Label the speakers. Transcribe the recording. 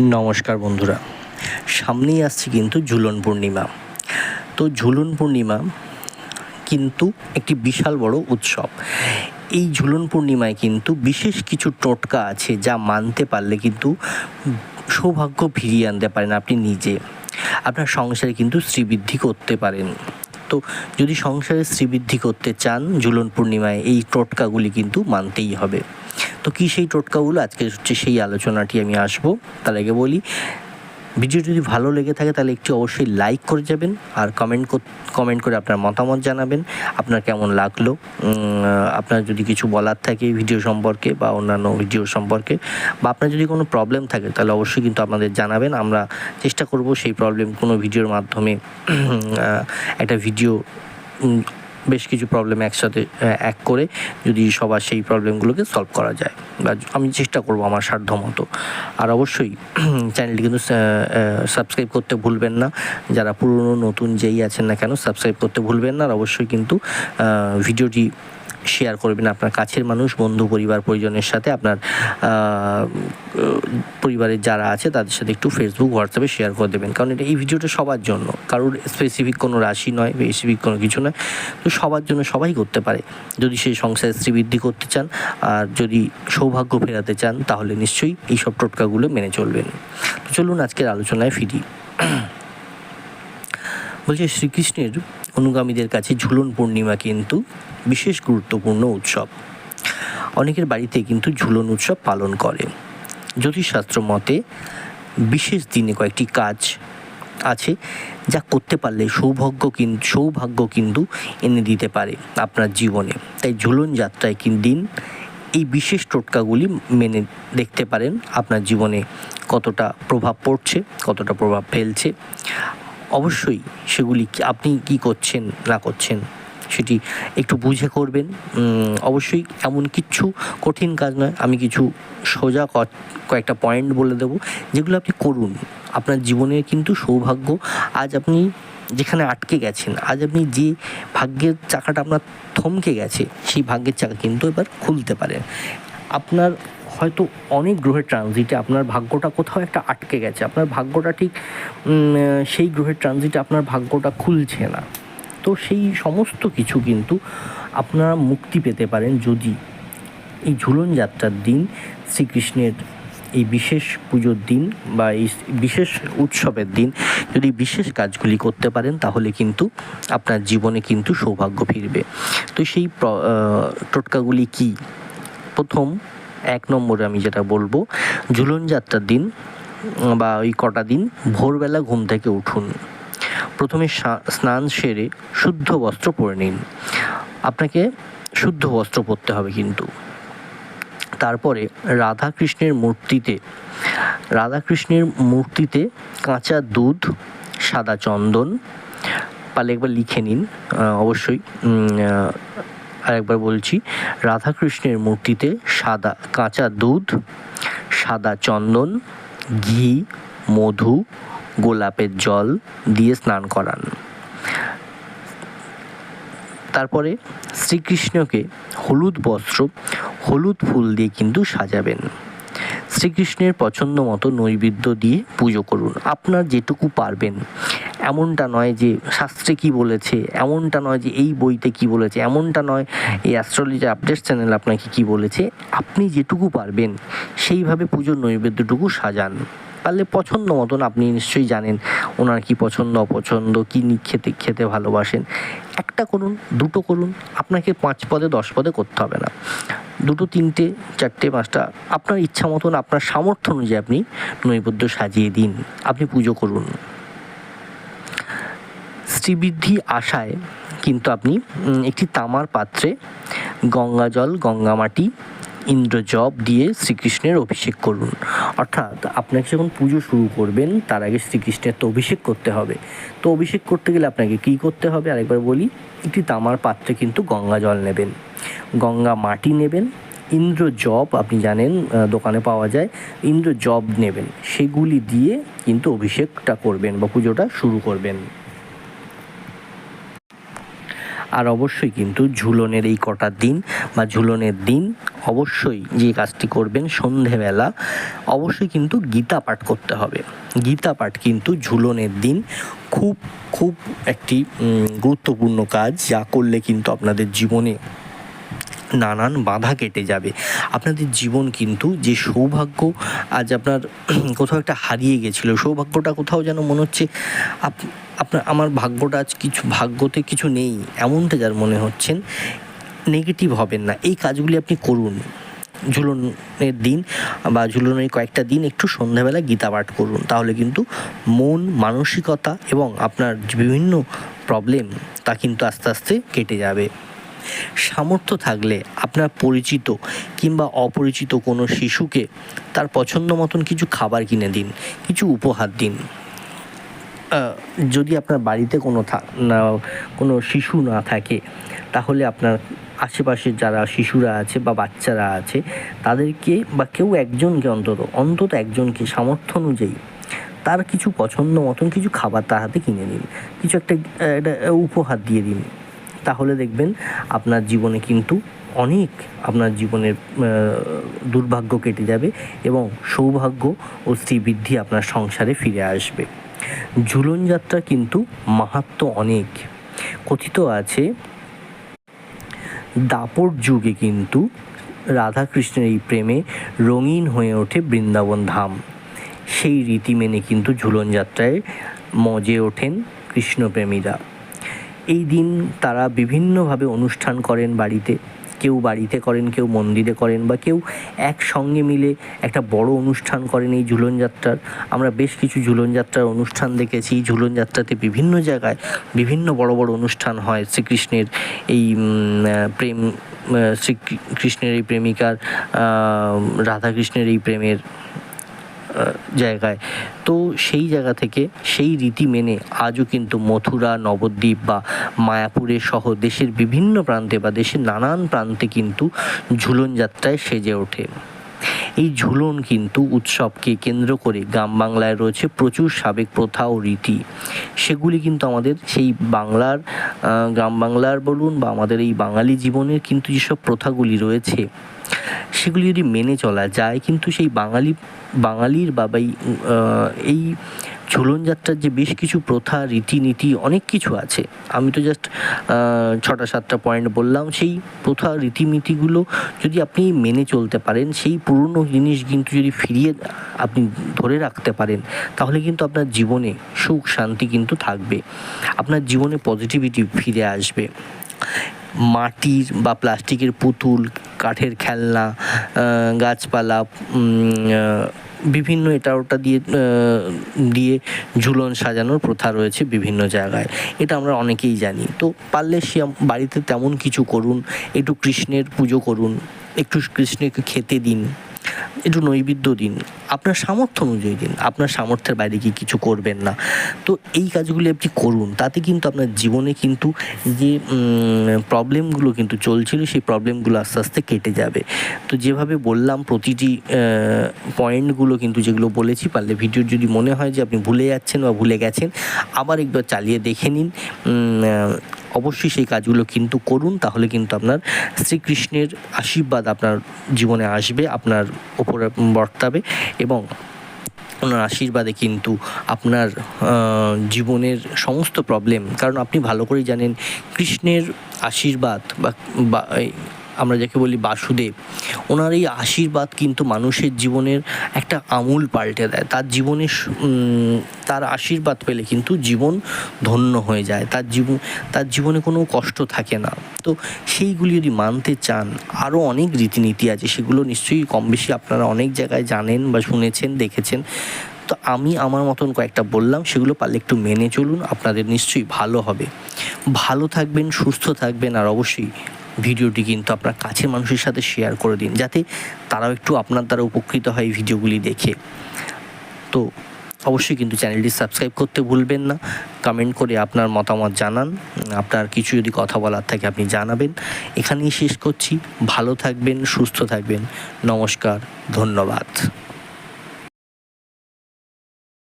Speaker 1: নমস্কার বন্ধুরা। সামনেই আসছে কিন্তু ঝুলন পূর্ণিমা। তো ঝুলন পূর্ণিমা কিন্তু একটি বিশাল বড় উৎসব। এই ঝুলন পূর্ণিমায় কিন্তু বিশেষ কিছু টোটকা আছে যা মানতে পারলে কিন্তু সৌভাগ্য ফিরিয়ে আনতে পারেন আপনি নিজে। আপনার সংসারে কিন্তু শ্রীবৃদ্ধি করতে পারেন। তো যদি সংসারে শ্রীবৃদ্ধি করতে চান ঝুলন পূর্ণিমায় এই টোটকাগুলি কিন্তু মানতেই হবে। তো কী সেই টোটকাগুলো? আজকে হচ্ছে সেই আলোচনাটি আমি আসব। তার আগে বলি, ভিডিও যদি ভালো লেগে থাকে তাহলে একটু অবশ্যই লাইক করে যাবেন আর কমেন্ট কমেন্ট করে আপনার মতামত জানাবেন, আপনার কেমন লাগল। আপনার যদি কিছু বলার থাকে ভিডিও সম্পর্কে বা অন্যান্য ভিডিও সম্পর্কে, বা আপনার যদি কোনো প্রবলেম থাকে তাহলে অবশ্যই কিন্তু আপনাদের জানাবেন। আমরা চেষ্টা করব সেই প্রবলেম কোনো ভিডিওর মাধ্যমে একটা ভিডিও বেশ কিছু প্রবলেম একসাথে এক করে যদি সবার সেই প্রবলেমগুলোকে সলভ করা যায়। বা আমি চেষ্টা করব আমার সাধ্য মতো আর অবশ্যই চ্যানেলটি কিন্তু সাবস্ক্রাইব করতে ভুলবেন না। যারা পুরনো নতুন যেই আছেন না কেন সাবস্ক্রাইব করতে ভুলবেন না। আর অবশ্যই কিন্তু ভিডিওটি শেয়ার করবেন আপনার কাছের মানুষ, বন্ধু, পরিবার, পরিজনের সাথে আপনার পরিবারের যারা আছে তাদের সাথে একটু ফেসবুক হোয়াটসঅ্যাপে শেয়ার করে দেবেন। কারণ এটা এই ভিডিওটা সবার জন্য। কারোর স্পেসিফিক কোনো রাশি নয় স্পেসিফিক কোনো কিছু নয়। তো সবার জন্য সবাই করতে পারে। যদি সেই সংসারে শ্রীবৃদ্ধি করতে চান, আর যদি সৌভাগ্য ফেরাতে চান, তাহলে নিশ্চয়ই এই সব টোটকাগুলো মেনে চলবেন। তো চলুন আজকের আলোচনায় ফিরি। বলছে, শ্রীকৃষ্ণের অনুগামীদের কাছে ঝুলন পূর্ণিমা কিন্তু বিশেষ গুরুত্বপূর্ণ উৎসব। অনেকের বাড়িতে কিন্তু ঝুলন উৎসব পালন করে। জ্যোতিষশাস্ত্র মতে বিশেষ দিনে কয়েকটি কাজ আছে যা করতে পারলে সৌভাগ্য কিন্তু সৌভাগ্য কিন্তু এনে দিতে পারে আপনার জীবনে। তাই ঝুলন যাত্রায় কিন দিন এই বিশেষ টোটকাগুলি মেনে দেখতে পারেন। আপনার জীবনে কতটা প্রভাব পড়ছে, কতটা প্রভাব ফেলছে। অবশ্যই সেগুলি আপনি কি করছেন, না করছেন, সেটি একটু বুঝে করবেন। অবশ্যই এমন কিচ্ছু কঠিন কাজ নয়। আমি কিছু সোজা কয়েকটা পয়েন্ট বলে দেবো, যেগুলো আপনি করুন। আপনার জীবনের কিন্তু সৌভাগ্য, আজ আপনি যেখানে আটকে গেছেন, আজ আপনি যে ভাগ্যের চাকাটা আপনার থমকে গেছে, সেই ভাগ্যের চাকা কিন্তু এবার খুলতে পারে আপনার হয়তো অনেক গ্রহের ট্রানজিটে আপনার ভাগ্যটা কোথাও একটা আটকে গেছে। আপনার ভাগ্যটা ঠিক সেই গ্রহের ট্রানজিটে আপনার ভাগ্যটা খুলছে না। তো সেই সমস্ত কিছু কিন্তু আপনারা মুক্তি পেতে পারেন যদি এই ঝুলন যাত্রার দিন, শ্রীকৃষ্ণের এই বিশেষ পুজোর দিন বা এই বিশেষ উৎসবের দিন যদি বিশেষ কাজগুলি করতে পারেন, তাহলে কিন্তু আপনার জীবনে কিন্তু সৌভাগ্য ফিরবে। তো সেই টোটকাগুলি কি? প্রথম এক নম্বরে আমি যেটা বলব, ঝুলন যাত্রার দিন বা ওই কটা দিন ভোরবেলা ঘুম থেকে উঠুন। প্রথমে স্নান সেরে শুদ্ধ বস্ত্র পরে নিন। আপনাকে শুদ্ধ বস্ত্র পরতে হবে কিন্তু। তারপরে রাধাকৃষ্ণের মূর্তিতে রাধাকৃষ্ণের মূর্তিতে কাঁচা দুধ, সাদা চন্দন পারলে একবার লিখে নিন অবশ্যই আরেকবার বলছি, রাধাকৃষ্ণের মূর্তিতে সাদা কাঁচা দুধ, সাদা চন্দন, ঘি, মধু, গোলাপের জল দিয়ে স্নান করান। তারপরে শ্রীকৃষ্ণকে হলুদ বস্ত্র, হলুদ ফুল দিয়ে কিন্তু সাজাবেন। শ্রীকৃষ্ণের পছন্দ মতো নৈবেদ্য দিয়ে পুজো করুন। আপনার যেটুকু পারবেন এমনটা নয় যে শাস্ত্রে কি বলেছে, এমনটা নয় যে এই বইতে কি বলেছে, এমনটা নয়, এই অ্যাস্ট্রোলজি আপডেট চ্যানেল আপনাকে কি বলেছে। আপনি যেটুকু পারবেন, সেইভাবে পুজোর নৈবেদ্যটুকু সাজান। পারলে পছন্দ মতন আপনি নিশ্চয়ই জানেন ওনার কি পছন্দ, অপছন্দ, কী খেতে খেতে ভালোবাসেন। একটা করুন, দুটো করুন, আপনাকে পাঁচ পদে, দশ পদে করতে হবে না। দুটো, তিনটে, চারটে, পাঁচটা, আপনার ইচ্ছা মতন, আপনার সামর্থ্য অনুযায়ী আপনি নৈবেদ্য সাজিয়ে দিন। আপনি পুজো করুন। শ্রীবৃদ্ধি আশায় কিন্তু আপনি একটি তামার পাত্রে গঙ্গা জল, গঙ্গা মাটি ইন্দ্রজব দিয়ে শ্রীকৃষ্ণের অভিষেক করুন। অর্থাৎ আপনাকে যখন পুজো শুরু করবেন, তার আগে শ্রীকৃষ্ণের তো অভিষেক করতে হবে। তো অভিষেক করতে গেলে আপনাকে কী করতে হবে? আরেকবার বলি, একটি তামার পাত্রে কিন্তু গঙ্গা জল নেবেন। গঙ্গা মাটি নেবেন, ইন্দ্র জব আপনি জানেন দোকানে পাওয়া যায়, ইন্দ্র জব নেবেন। সেগুলি দিয়ে কিন্তু অভিষেকটা করবেন বা পুজোটা শুরু করবেন। আর অবশ্যই কিন্তু ঝুলনের এই কটা দিন বা ঝুলনের দিন অবশ্যই যে কাজটি করবেন সন্ধেবেলা, অবশ্যই কিন্তু গীতা পাঠ করতে হবে। গীতা পাঠ কিন্তু ঝুলনের দিন খুব খুব একটি গুরুত্বপূর্ণ কাজ, যা করলে কিন্তু আপনাদের জীবনে নানান বাধা কেটে যাবে। আপনাদের জীবন কিন্তু যে সৌভাগ্য, আজ আপনার কোথাও একটা হারিয়ে গেছিল, সৌভাগ্যটা কোথাও যেন মনে হচ্ছে আপ- আপনার, আমার ভাগ্যটা আজ কিছু, ভাগ্যতে কিছু নেই, এমনটা যার মনে হচ্ছেন নেগেটিভ হবেন না। এই কাজগুলি আপনি করুন। ঝুলনের দিন বা ঝুলনের কয়েকটা দিন একটু সন্ধ্যাবেলা গীতা পাঠ করুন, তাহলে কিন্তু মন, মানসিকতা এবং আপনার বিভিন্ন প্রবলেম তা কিন্তু আস্তে আস্তে কেটে যাবে। সামর্থ্য থাকলে আপনার পরিচিত কিংবা অপরিচিত কোনো শিশুকে তার পছন্দ মতন কিছু খাবার কিনে দিন, কিছু উপহার দিন। যদি আপনার বাড়িতে কোনো না, কোনো শিশু না থাকে, তাহলে আপনার আশেপাশের যারা শিশুরা আছে বা বাচ্চারা আছে, তাদেরকে বা কেউ একজনকে অন্তত অন্তত একজনকে সামর্থ্য অনুযায়ী তার কিছু পছন্দ মতন কিছু খাবার তার হাতে কিনে দিন। কিছু একটা একটা উপহার দিয়ে দিন। তাহলে দেখবেন আপনার জীবনে কিন্তু অনেক আপনার জীবনের দুর্ভাগ্য কেটে যাবে এবং সৌভাগ্য ও শ্রীবৃদ্ধি আপনার সংসারে ফিরে আসবে। ঝুলন যাত্রা কিন্তু মাহাত্ম অনেক। কথিত আছে, দাপর যুগে কিন্তু রাধাকৃষ্ণের এই প্রেমে রঙিন হয়ে ওঠে বৃন্দাবন ধাম। সেই রীতি মেনে কিন্তু ঝুলন যাত্রায় মজে ওঠেন কৃষ্ণপ্রেমীরা। এই দিন তারা বিভিন্নভাবে অনুষ্ঠান করেন বাড়িতে। কেউ বাড়িতে করেন, কেউ মন্দিরে করেন বা কেউ একসঙ্গে মিলে একটা বড় অনুষ্ঠান করেন এই ঝুলন যাত্রার। আমরা বেশ কিছু ঝুলন যাত্রার অনুষ্ঠান দেখেছি। ঝুলন যাত্রাতে বিভিন্ন জায়গায় বিভিন্ন বড় বড় অনুষ্ঠান হয়। শ্রীকৃষ্ণের এই প্রেম শ্রীকৃষ্ণের এই প্রেমিকার রাধাকৃষ্ণের এই প্রেমের জায়গায়। তো সেই জায়গা থেকে সেই রীতি মেনে আজও কিন্তু মথুরা, নবদ্বীপ বা মায়াপুরে সহ দেশের বিভিন্ন প্রান্তে বা দেশের নানান প্রান্তে কিন্তু ঝুলন যাত্রায় সেজে ওঠে। এই ঝুলন কিন্তু উৎসবকে কেন্দ্র করে গ্রাম বাংলায় রয়েছে প্রচুর সাবেক প্রথা ও রীতি। সেগুলি কিন্তু আমাদের সেই বাংলার গ্রাম বাংলার বলুন বা আমাদের এই বাঙালি জীবনের কিন্তু যেসব প্রথাগুলি রয়েছে সেগুলি যদি মেনে চলা যায় কিন্তু সেই বাঙালি বাঙালির বা বা এই, এই ঝুলন যাত্রার যে বেশ কিছু প্রথা, রীতিনীতি, অনেক কিছু আছে। আমি তো জাস্ট ছটা, সাতটা পয়েন্ট বললাম। সেই প্রথা, রীতিনীতিগুলো যদি আপনি মেনে চলতে পারেন, সেই পুরনো জিনিস কিন্তু যদি ফিরিয়ে আপনি ধরে রাখতে পারেন, তাহলে কিন্তু আপনার জীবনে সুখ, শান্তি কিন্তু থাকবে। আপনার জীবনে পজিটিভিটি ফিরে আসবে। মাটির বা প্লাস্টিকের পুতুল, কাঠের খেলনা গাছপালা বিভিন্ন এটা ওটা দিয়ে দিয়ে ঝুলন সাজানোর প্রথা রয়েছে বিভিন্ন জায়গায়। এটা আমরা অনেকেই জানি। তো পারলে সে বাড়িতে তেমন কিছু করুন। একটু কৃষ্ণের পুজো করুন। একটু কৃষ্ণকে খেতে দিন। একটু নৈবেদ্য দিন। আপনার সামর্থ্য অনুযায়ী দিন। আপনার সামর্থ্যের বাইরে কি কিছু করবেন না। তো এই কাজগুলি আপনি করুন। তাতে কিন্তু আপনার জীবনে কিন্তু যে প্রবলেমগুলো কিন্তু চলছিল, সেই প্রবলেমগুলো আস্তে আস্তে কেটে যাবে। তো যেভাবে বললাম, প্রতিটি পয়েন্টগুলো কিন্তু যেগুলো বলেছি, পারলে ভিডিওর যদি মনে হয় যে আপনি ভুলে যাচ্ছেন বা ভুলে গেছেন, আবার একবার চালিয়ে দেখে নিন। অবশ্যই সেই কাজগুলো কিন্তু করুন, তাহলে কিন্তু আপনার শ্রীকৃষ্ণের আশীর্বাদ আপনার জীবনে আসবে, আপনার ওপরে বর্তাবে এবং ওনার আশীর্বাদে কিন্তু আপনার জীবনের সমস্ত প্রবলেম কারণ আপনি ভালো করেই জানেন, কৃষ্ণের আশীর্বাদ বা আমরা যাকে বলি বাসুদেব, ওনার এই আশীর্বাদ কিন্তু মানুষের জীবনের একটা আমূল পাল্টে দেয়। তার জীবনে তার আশীর্বাদ পেলে কিন্তু জীবন ধন্য হয়ে যায়। তার জীবন, তার জীবনে কোনো কষ্ট থাকে না। তো সেইগুলি যদি মানতে চান আরও অনেক রীতিনীতি আছে, সেগুলো নিশ্চয়ই কম বেশি আপনারা অনেক জায়গায় জানেন বা শুনেছেন, দেখেছেন। তো আমি আমার মতন কয়েকটা বললাম, সেগুলো পারলে একটু মেনে চলুন, আপনাদের নিশ্চয়ই ভালো হবে। ভালো থাকবেন, সুস্থ থাকবেন, আর অবশ্যই ভিডিওটি কিন্তু আপনার কাছের মানুষের সাথে শেয়ার করে দিন, যাতে তারাও একটু আপনার দ্বারা উপকৃত হয় ভিডিওগুলি দেখে। তো অবশ্যই কিন্তু চ্যানেলটি সাবস্ক্রাইব করতে ভুলবেন না কমেন্ট করে আপনার মতামত জানান, আপনার কিছু যদি কথা বলার থাকে আপনি জানাবেন। এখানেই শেষ করছি, ভালো থাকবেন, সুস্থ থাকবেন, নমস্কার, ধন্যবাদ।